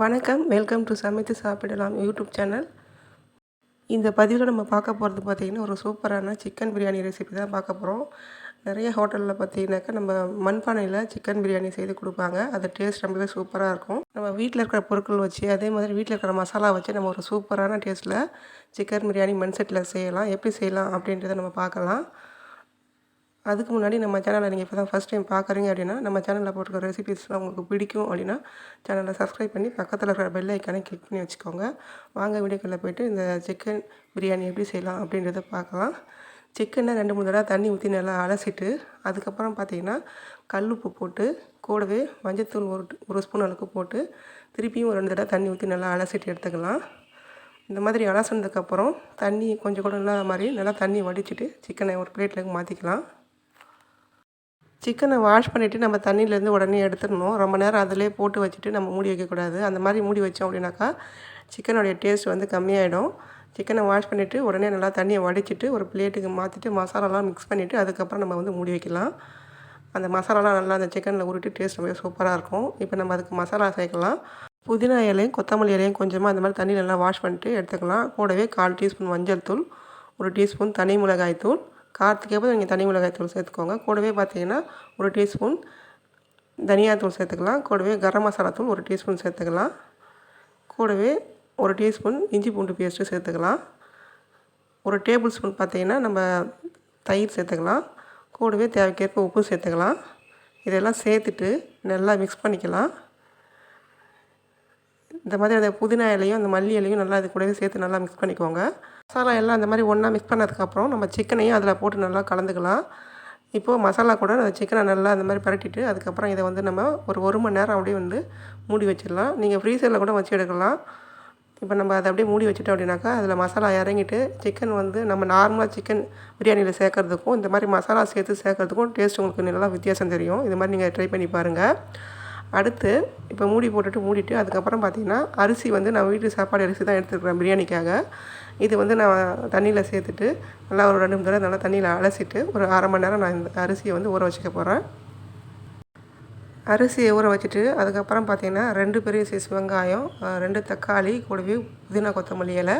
வணக்கம். Welcome to சமைத்து சாப்பிடலாம் யூடியூப் சேனல். இந்த பதிவில் நம்ம பார்க்க போகிறது பார்த்திங்கன்னா ஒரு சூப்பரான சிக்கன் பிரியாணி ரெசிபி தான் பார்க்க போகிறோம் நிறைய ஹோட்டலில் பார்த்தீங்கன்னாக்கா நம்ம மண்பானையில் சிக்கன் பிரியாணி செய்து கொடுப்பாங்க. அது டேஸ்ட் ரொம்பவே சூப்பராக இருக்கும். நம்ம வீட்டில் இருக்கிற பொருட்கள் வச்சு அதே மாதிரி வீட்டில் இருக்கிற மசாலா வச்சு நம்ம ஒரு சூப்பரான டேஸ்ட்டில் சிக்கன் பிரியாணி மண் செட்டில் செய்யலாம். எப்படி செய்யலாம் அப்படின்றத நம்ம பார்க்கலாம். அதுக்கு முன்னாடி நம்ம சேனலை நீங்கள் இப்போ தான் ஃபஸ்ட் டைம் பார்க்குறீங்க அப்படின்னா நம்ம சேனலில் போட்டிருக்க ரெசிபீஸ்லாம் உங்களுக்கு பிடிக்கும் அப்படின்னா சேனலை சப்ஸ்கிரைப் பண்ணி பக்கத்தில் இருக்கிற பெல் ஐக்கானே கிளிக் பண்ணி வச்சுக்கோங்க. வாங்க வீடியோக்களில் போய்ட்டு இந்த சிக்கன் பிரியாணி எப்படி செய்யலாம் அப்படின்றத பார்க்கலாம். சிக்கனை ரெண்டு மூணு தடவை தண்ணி ஊற்றி நல்லா அலசிட்டு அதுக்கப்புறம் பார்த்தீங்கன்னா கல் உப்பு போட்டு கூடவே மஞ்சத்தூள் ஒரு ஒரு ஸ்பூன் அளவுக்கு போட்டு திருப்பியும் ஒரு ரெண்டு தடவை தண்ணி ஊற்றி நல்லா அலசிட்டு எடுத்துக்கலாம். இந்த மாதிரி அலசினதுக்கப்புறம் தண்ணி கொஞ்சம் கூட இல்லாத மாதிரி நல்லா தண்ணி வடிச்சிட்டு சிக்கனை ஒரு பிளேட்டில் மாற்றிக்கலாம் சிக்கனை வாஷ் பண்ணிவிட்டு நம்ம தண்ணியிலேருந்து உடனே எடுத்துடணும். ரொம்ப நேரம் அதிலே போட்டு வச்சுட்டு நம்ம மூடி வைக்கக்கூடாது. அந்த மாதிரி மூடி வச்சோம் அப்படின்னாக்கா சிக்கனுடைய டேஸ்ட் வந்து கம்மியாயிடும். சிக்கனை வாஷ் பண்ணிவிட்டு உடனே நல்லா தண்ணியை வடிச்சிட்டு ஒரு பிளேட்டுக்கு மாற்றிட்டு மசாலாலாம் மிக்ஸ் பண்ணிவிட்டு அதுக்கப்புறம் நம்ம வந்து மூடி வைக்கலாம். அந்த மசாலாலாம் நல்லா அந்த சிக்கனில் உருட்டி டேஸ்ட் ரொம்ப சூப்பராக இருக்கும். இப்போ நம்ம அதுக்கு மசாலா சேர்க்கலாம். புதினா இலையும் கொத்தமல்லி இலையும் கொஞ்சமாக அந்த மாதிரி தண்ணியில் நல்லா வாஷ் பண்ணிட்டு எடுத்துக்கலாம். கூடவே கால் டீஸ்பூன் மஞ்சள் தூள் ஒரு டீஸ்பூன் தனி மிளகாய் தூள் காரத்துக்கேற்ப நீங்கள் தனி மிளகாய் தூள் சேர்த்துக்கோங்க. கூடவே பார்த்தீங்கன்னா ஒரு டீஸ்பூன் தனியாத்தூள் சேர்த்துக்கலாம். கூடவே கரம் மசாலா தூள் ஒரு டீஸ்பூன் சேர்த்துக்கலாம். கூடவே ஒரு டீஸ்பூன் இஞ்சி பூண்டு பேஸ்ட்டு சேர்த்துக்கலாம். ஒரு டேபிள் ஸ்பூன் பார்த்திங்கன்னா நம்ம தயிர் சேர்த்துக்கலாம். கூடவே தேவைக்கேற்ப உப்பு சேர்த்துக்கலாம். இதெல்லாம் சேர்த்துட்டு நல்லா மிக்ஸ் பண்ணிக்கலாம். இந்த மாதிரி அந்த புதினா இலையும் அந்த மல்லி இலையும் நல்லா இது கூடவே சேர்த்து நல்லா மிக்ஸ் பண்ணிக்கோங்க. மசாலா எல்லாம் அந்த மாதிரி ஒன்றா மிக்ஸ் பண்ணதுக்கப்புறம் நம்ம சிக்கனையும் அதில் போட்டு நல்லா கலந்துக்கலாம். இப்போது மசாலா கூட அந்த சிக்கனை நல்லா அந்த மாதிரி பரட்டிட்டு அதுக்கப்புறம் இதை வந்து நம்ம ஒரு ஒரு மணி நேரம் அப்படியே வந்து மூடி வச்சிடலாம். நீங்கள் ஃப்ரீசரில் கூட வச்சு எடுக்கலாம். இப்போ நம்ம அதை அப்படியே மூடி வச்சுட்டோம் அப்படின்னாக்கா அதில் மசாலா இறங்கிட்டு சிக்கன் வந்து நம்ம நார்மலாக சிக்கன் பிரியாணியில் சேர்க்குறதுக்கும் இந்த மாதிரி மசாலா சேர்த்து சேர்க்குறதுக்கும் டேஸ்ட் உங்களுக்கு நல்லா வித்தியாசம் தெரியும். இது மாதிரி நீங்கள் ட்ரை பண்ணி பாருங்கள் அடுத்து இப்போ மூடி போட்டுட்டு மூடிட்டு அதுக்கப்புறம் பார்த்திங்கன்னா அரிசி வந்து நான் வீட்டு சாப்பாடு அரிசி தான் எடுத்துருக்குறேன் பிரியாணிக்காக. இது வந்து நான் தண்ணியில் சேர்த்துட்டு நல்லா ஒரு ரெண்டு மூணு தடவை நல்லா தண்ணியில் அலசிட்டு ஒரு அரை மணி நேரம் நான் இந்த அரிசியை வந்து ஊற வச்சுக்க போகிறேன் அரிசியை ஊற வச்சுட்டு அதுக்கப்புறம் பார்த்திங்கன்னா ரெண்டு பெரிய சைஸ் வெங்காயம் ரெண்டு தக்காளி கூடவே புதினா கொத்தமல்லி இலை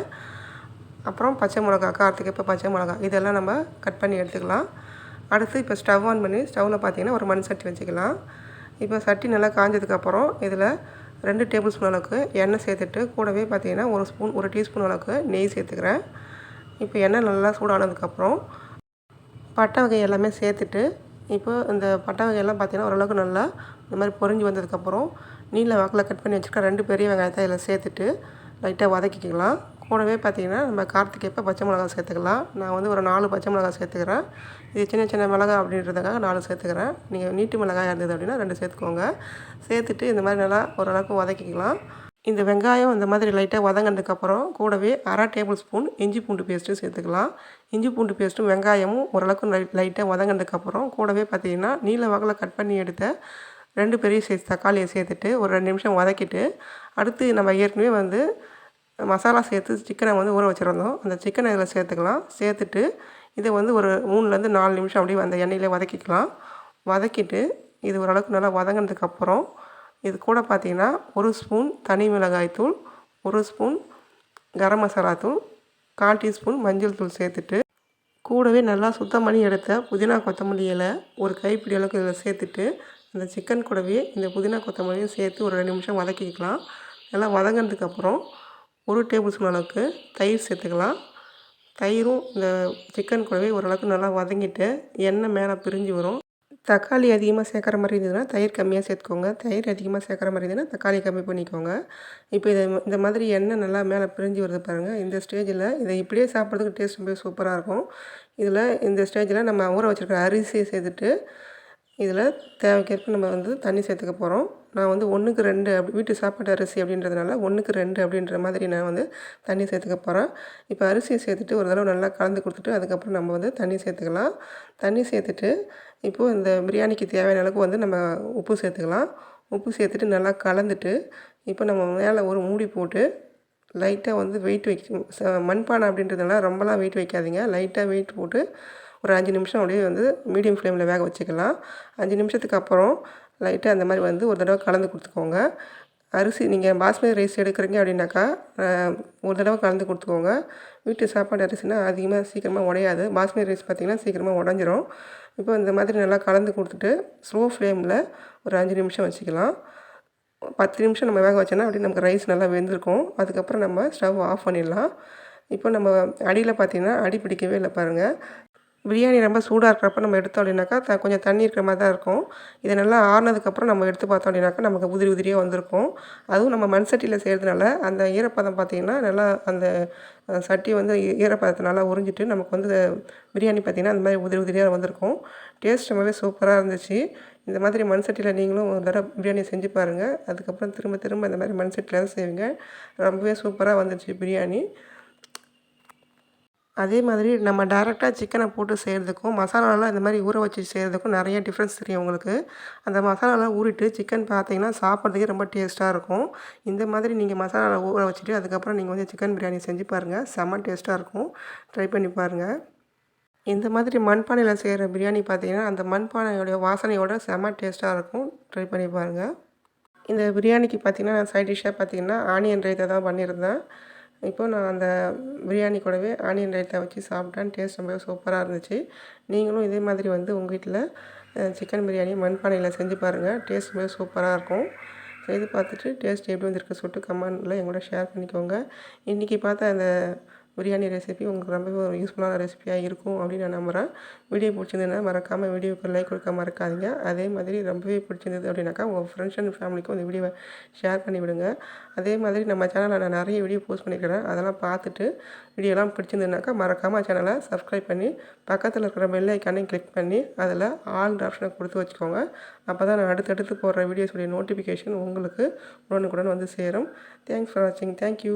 அப்புறம் பச்சை மிளகா காரத்துக்கு இப்போ பச்சை மிளகா இதெல்லாம் நம்ம கட் பண்ணி எடுத்துக்கலாம். அடுத்து இப்போ ஸ்டவ் ஆன் பண்ணி ஸ்டவ்வில் பார்த்திங்கன்னா ஒரு மண் சட்டி வச்சுக்கலாம். இப்போ சட்டி நல்லா காஞ்சதுக்கப்புறம் இதில் ரெண்டு டேபிள் ஸ்பூன் அளவுக்கு எண்ணெய் சேர்த்துட்டு கூடவே பார்த்திங்கன்னா ஒரு ஸ்பூன் ஒரு டீஸ்பூன் அளவுக்கு நெய் சேர்த்துக்கிறேன். இப்போ எண்ணெய் நல்லா சூடானதுக்கப்புறம் பட்டை வகை எல்லாமே சேர்த்துட்டு இப்போ இந்த பட்டை வகையெல்லாம் பார்த்திங்கன்னா ஓரளவுக்கு நல்லா இந்த மாதிரி பொறிஞ்சு வந்ததுக்கப்புறம் நீல வாக்கில் கட் பண்ணி வச்சுருக்க ரெண்டு பெரிய வெங்காயத்தை இதில் சேர்த்துட்டு லைட்டாக வதக்கிக்கலாம். கூடவே பார்த்திங்கன்னா நம்ம காரத்துக்கு பச்சை மிளகா சேர்த்துக்கலாம். நான் வந்து ஒரு நாலு பச்சை மிளகா சேர்த்துக்கிறேன். இது சின்ன சின்ன மிளகா அப்படின்றதுக்காக நாலு சேர்த்துக்கிறேன். நீங்கள் நீட்டு மிளகாய் இருந்தது அப்படின்னா ரெண்டு சேர்த்துக்கோங்க. சேர்த்துட்டு இந்த மாதிரி நல்லா ஓரளவுக்கு வதக்கிக்கலாம். இந்த வெங்காயம் இந்த மாதிரி லைட்டாக வதங்கினதுக்கப்புறம் கூடவே அரை டேபிள் ஸ்பூன் இஞ்சி பூண்டு பேஸ்ட்டும் சேர்த்துக்கலாம். இஞ்சி பூண்டு பேஸ்ட்டும் வெங்காயமும் ஓரளவுக்கு லைட் லைட்டாக வதங்கினதுக்கப்புறம் கூடவே பார்த்திங்கன்னா நீல வகையில் கட் பண்ணி எடுத்த ரெண்டு பெரிய சைஸ் தக்காளியை சேர்த்துட்டு ஒரு ரெண்டு நிமிஷம் வதக்கிட்டு அடுத்து நம்ம ஏற்கனவே வந்து மசாலா சேர்த்து சிக்கனை வந்து ஊற வச்சுருந்தோம். அந்த சிக்கனை இதில் சேர்த்துக்கலாம். சேர்த்துட்டு இதை வந்து ஒரு மூணுலேருந்து நாலு நிமிஷம் அப்படியே அந்த எண்ணெயில் வதக்கிக்கலாம். வதக்கிட்டு இது ஓரளவுக்கு நல்லா வதங்கினதுக்கப்புறம் இது கூட பார்த்திங்கன்னா ஒரு ஸ்பூன் தனி மிளகாய் தூள் ஒரு ஸ்பூன் கரம் மசாலா தூள் கால் டீஸ்பூன் மஞ்சள் தூள் சேர்த்துட்டு கூடவே நல்லா சுத்தம் பண்ணி எடுத்த புதினா கொத்தமல்லி இலை ஒரு கைப்பிடி அளவுக்கு இதில் சேர்த்துட்டு அந்த சிக்கன் கூடவே இந்த புதினா கொத்தமல்லியும் சேர்த்து ஒரு ரெண்டு நிமிஷம் வதக்கிக்கலாம். நல்லா வதங்கினதுக்கப்புறம் ஒரு டேபிள் ஸ்பூன் அளவுக்கு தயிர் சேர்த்துக்கலாம். தயிரும் இந்த சிக்கன் கூடவே ஓரளவுக்கு நல்லா வதங்கிட்டு எண்ணெய் மேலே பிரிஞ்சு வரும். தக்காளி அதிகமாக சேர்க்குற மாதிரி இருந்ததுன்னா தயிர் கம்மியாக சேர்த்துக்கோங்க. தயிர் அதிகமாக சேர்க்குற மாதிரி இருந்ததுன்னா தக்காளி கம்மி பண்ணிக்கோங்க. இப்போ இதை இந்த மாதிரி எண்ணெய் நல்லா மேலே பிரிஞ்சு வருது பாருங்கள் இந்த ஸ்டேஜில் இதை இப்படியே சாப்பிட்றதுக்கு டேஸ்ட் ரொம்ப சூப்பராக இருக்கும். இதில் இந்த ஸ்டேஜில் நம்ம ஊற வச்சுருக்கிற அரிசியை சேர்த்துட்டு இதில் தேவைக்கேற்ப நம்ம வந்து தண்ணி சேர்த்துக்க போகிறோம். நான் வந்து ஒன்றுக்கு ரெண்டு அப்படி வீட்டு சாப்பாட்டு அரிசி அப்படின்றதுனால ஒன்றுக்கு ரெண்டு அப்படின்ற மாதிரி நான் வந்து தண்ணி சேர்த்துக்க போகிறேன். இப்போ அரிசியை சேர்த்துட்டு ஒரு தடவை நல்லா கலந்து கொடுத்துட்டு அதுக்கப்புறம் நம்ம வந்து தண்ணி சேர்த்துக்கலாம். தண்ணி சேர்த்துட்டு இப்போது இந்த பிரியாணிக்கு தேவையான அளவுக்கு வந்து நம்ம உப்பு சேர்த்துக்கலாம். உப்பு சேர்த்துட்டு நல்லா கலந்துட்டு இப்போ நம்ம மேலே ஒரு மூடி போட்டு லைட்டாக வந்து வெயிட் வைக்க மண்பானை அப்படின்றதுனால ரொம்பலாம் வெயிட் வைக்காதீங்க. லைட்டாக வெயிட் போட்டு ஒரு அஞ்சு நிமிஷம் அப்படியே வந்து மீடியம் ஃப்ளேமில் வேக வச்சுக்கலாம். அஞ்சு நிமிஷத்துக்கு அப்புறம் லைட்டாக அந்த மாதிரி வந்து ஒரு தடவை கலந்து கொடுத்துக்கோங்க. அரிசி நீங்கள் பாஸ்மதி ரைஸ் எடுக்கிறீங்க அப்படின்னாக்கா ஒரு தடவை கலந்து கொடுத்துக்கோங்க. வீட்டு சாப்பாடு அரிசினா அதிகமாக சீக்கிரமாக உடையாது. பாஸ்மதி ரைஸ் பார்த்திங்கன்னா சீக்கிரமாக உடஞ்சிரும். இப்போ இந்த மாதிரி நல்லா கலந்து கொடுத்துட்டு ஸ்லோ ஃப்ளேமில் ஒரு அஞ்சு நிமிஷம் வச்சுக்கலாம். பத்து நிமிஷம் நம்ம வேக வச்சோன்னா அப்படியே நமக்கு ரைஸ் நல்லா வெந்திருக்கும். அதுக்கப்புறம் நம்ம ஸ்டவ் ஆஃப் பண்ணிடலாம். இப்போ நம்ம அடியில் பார்த்தீங்கன்னா அடி பிடிக்கவே இல்லை பாருங்கள் பிரியாணி ரொம்ப சூடாக இருக்கிறப்ப நம்ம எடுத்தோம் அப்படின்னாக்கா த கொஞ்சம் தண்ணி இருக்கிற மாதிரி தான் இருக்கும். இதை நல்லா ஆறுனதுக்கப்புறம் நம்ம எடுத்து பார்த்தோம் அப்படின்னாக்கா நமக்கு உதிரி உதிரியாக வந்திருக்கும். அதுவும் நம்ம மண் சட்டியில் செய்கிறதுனால அந்த ஈரப்பதம் பார்த்திங்கன்னா நல்லா அந்த சட்டி வந்து ஈரப்பதத்தை நல்லா உறிஞ்சிட்டு நமக்கு வந்து பிரியாணி பார்த்திங்கன்னா அந்த மாதிரி உதிரி உதிரியாக வந்திருக்கும். டேஸ்ட் ரொம்பவே சூப்பராக இருந்துச்சு. இந்த மாதிரி மண் சட்டியில் நீங்களும் ஒரு தடவை பிரியாணி செஞ்சு பாருங்கள் அதுக்கப்புறம் திரும்ப திரும்ப இந்த மாதிரி மண் சட்டியில் தான் செய்வீங்க. ரொம்பவே சூப்பராக வந்துச்சு பிரியாணி. அதே மாதிரி நம்ம டேரெக்டாக சிக்கனை போட்டு செய்கிறதுக்கும் மசாலாலாம் இந்த மாதிரி ஊற வச்சு செய்கிறதுக்கும் நிறைய டிஃப்ரென்ஸ் தெரியும் உங்களுக்கு. அந்த மசாலாலாம் ஊறிட்டு சிக்கன் பார்த்தீங்கன்னா சாப்பிட்றதுக்கே ரொம்ப டேஸ்ட்டாக இருக்கும். இந்த மாதிரி நீங்கள் மசாலாவில் ஊற வச்சுட்டு அதுக்கப்புறம் நீங்கள் வந்து சிக்கன் பிரியாணி செஞ்சு பாருங்கள் செம்ம டேஸ்ட்டாக இருக்கும். ட்ரை பண்ணி பாருங்கள் இந்த மாதிரி மண்பானையில் செய்கிற பிரியாணி பார்த்தீங்கன்னா அந்த மண்பானையோடைய வாசனையோட செம்ம டேஸ்ட்டாக இருக்கும். ட்ரை பண்ணி பாருங்கள் இந்த பிரியாணிக்கு பார்த்தீங்கன்னா நான் சைட் டிஷ்ஷாக பார்த்தீங்கன்னா ஆனியன் ரைத்தை தான் பண்ணியிருந்தேன். இப்போ நான் அந்த பிரியாணி கூடவே ஆனியன் ரைத்தா வச்சு சாப்பிட்டேன். டேஸ்ட் ரொம்ப சூப்பராக இருந்துச்சு. நீங்களும் இதே மாதிரி வந்து உங்கள் வீட்டில் சிக்கன் பிரியாணி மண்பானையில் செஞ்சு பாருங்கள் டேஸ்ட் ரொம்ப சூப்பராக இருக்கும். செய்து பார்த்துட்டு டேஸ்ட் எப்படி வந்திருக்கு சொல்லிட்டு கமெண்டில் எங்களோட ஷேர் பண்ணிக்கோங்க. இன்றைக்கி பார்த்த அந்த பிரியாணி ரெசிபி உங்களுக்கு ரொம்பவே ஒரு யூஸ்ஃபுல்லான ரெசிபியாக இருக்கும் அப்படின்னு நான் நம்புகிறேன் வீடியோ பிடிச்சிருந்ததுன்னா மறக்காமல் வீடியோக்கு லைக் கொடுக்க மறக்காதீங்க. அதே மாதிரி ரொம்பவே பிடிச்சிருந்தது அப்படின்னாக்கா உங்கள் ஃப்ரெண்ட்ஸ் அண்ட் ஃபேமிலிக்கும் இந்த வீடியோவை ஷேர் பண்ணி விடுங்க. அதே மாதிரி நம்ம சேனலில் நான் நிறைய வீடியோ போஸ்ட் பண்ணிக்கிறேன் அதெல்லாம் பார்த்துட்டு வீடியோலாம் பிடிச்சிருந்ததுனாக்கா மறக்காமல் சேனலை சப்ஸ்கிரைப் பண்ணி பக்கத்தில் இருக்கிற பெல் ஐக்கானையும் கிளிக் பண்ணி அதில் ஆல் ஆப்ஷனை கொடுத்து வச்சுக்கோங்க. அப்போ தான் நான் அடுத்தடுத்து போடுற வீடியோஸுடைய நோட்டிஃபிகேஷன் உங்களுக்கு உடனுக்குடன் வந்து சேரும். தேங்க்ஸ் ஃபார் வாட்சிங் தேங்க்யூ